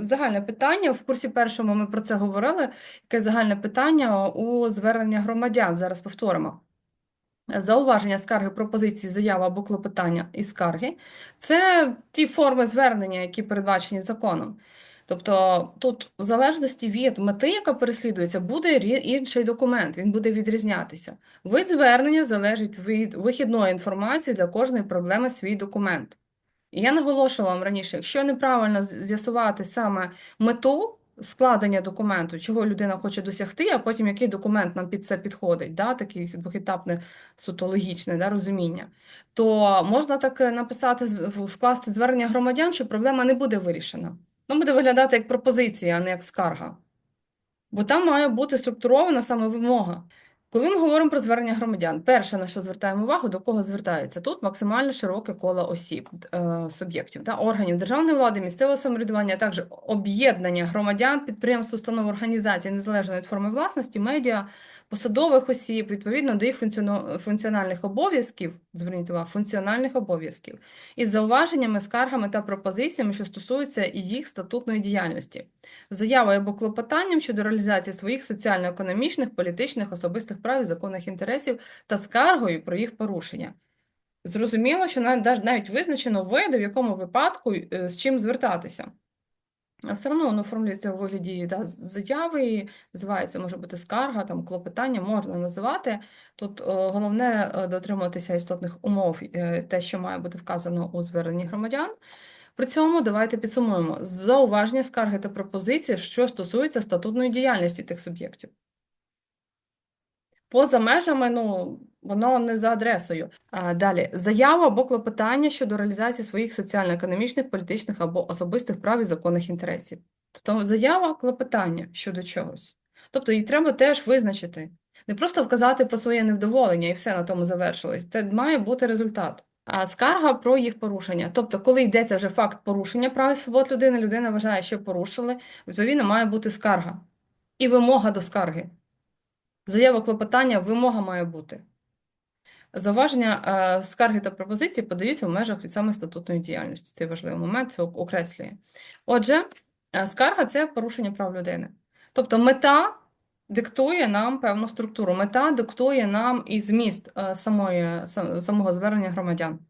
Загальне питання в курсі першому ми про це говорили. Яке загальне питання у звернення громадян? Зараз повторимо. Зауваження, скарги, пропозиції, заява або клопотання і скарги це ті форми звернення, які передбачені законом. Тобто тут, в залежності від мети, яка переслідується, буде інший документ, він буде відрізнятися. Вид звернення залежить від вихідної інформації для кожної проблеми свій документ. Я наголошувала вам раніше, якщо неправильно з'ясувати саме мету складення документу, чого людина хоче досягти, а потім який документ нам під це підходить, да, таке двохетапне суто логічне да, розуміння, то можна так е, написати, скласти звернення громадян, що проблема не буде вирішена. Ну, буде виглядати як пропозиція, а не як скарга. Бо там має бути структурована саме вимога. Коли ми говоримо про звернення громадян, перше, на що звертаємо увагу, до кого звертається, тут максимально широке коло осіб, е, суб'єктів, та, органів державної влади, місцевого самоврядування, а також об'єднання громадян, підприємств, установ, організацій, незалежно від форми власності, медіа, посадових осіб, відповідно до їх функціональних обов'язків, зверніть увагу, функціональних обов'язків, із зауваженнями, скаргами та пропозиціями, що стосуються їх статутної діяльності заявою або клопотанням щодо реалізації своїх соціально-економічних, політичних, особистих прав і законних інтересів та скаргою про їх порушення. Зрозуміло, що навіть, визначено види, в якому випадку е, з чим звертатися. Все одно воно оформлюється у вигляді да, заяви, називається, може бути скарга, там, клопотання можна називати. Тут е, головне е, дотримуватися істотних умов, е, те, що має бути вказано у зверненні громадян. При цьому давайте підсумуємо зауваження, скарги та пропозиції, що стосуються статутної діяльності тих суб'єктів. Поза межами, ну, воно не за адресою. Далі, заява або клопотання щодо реалізації своїх соціально-економічних, політичних або особистих прав і законних інтересів. Тобто заява, клопотання щодо чогось. Тобто її треба теж визначити. Не просто вказати про своє невдоволення і все на тому завершилось. Це має бути результат. А скарга про їх порушення. Тобто, коли йдеться вже факт порушення прав і свобод людини, людина вважає, що порушили, відповідно, має бути скарга. І вимога до скарги. Заява клопотання, вимога має бути. Зауваження, е, скарги та пропозиції подаються в межах від саме статутної діяльності. Це важливий момент, це окреслює. Отже, е, скарга це порушення прав людини. Тобто мета диктує нам певну структуру, мета диктує нам і зміст е, самої, самого звернення громадян.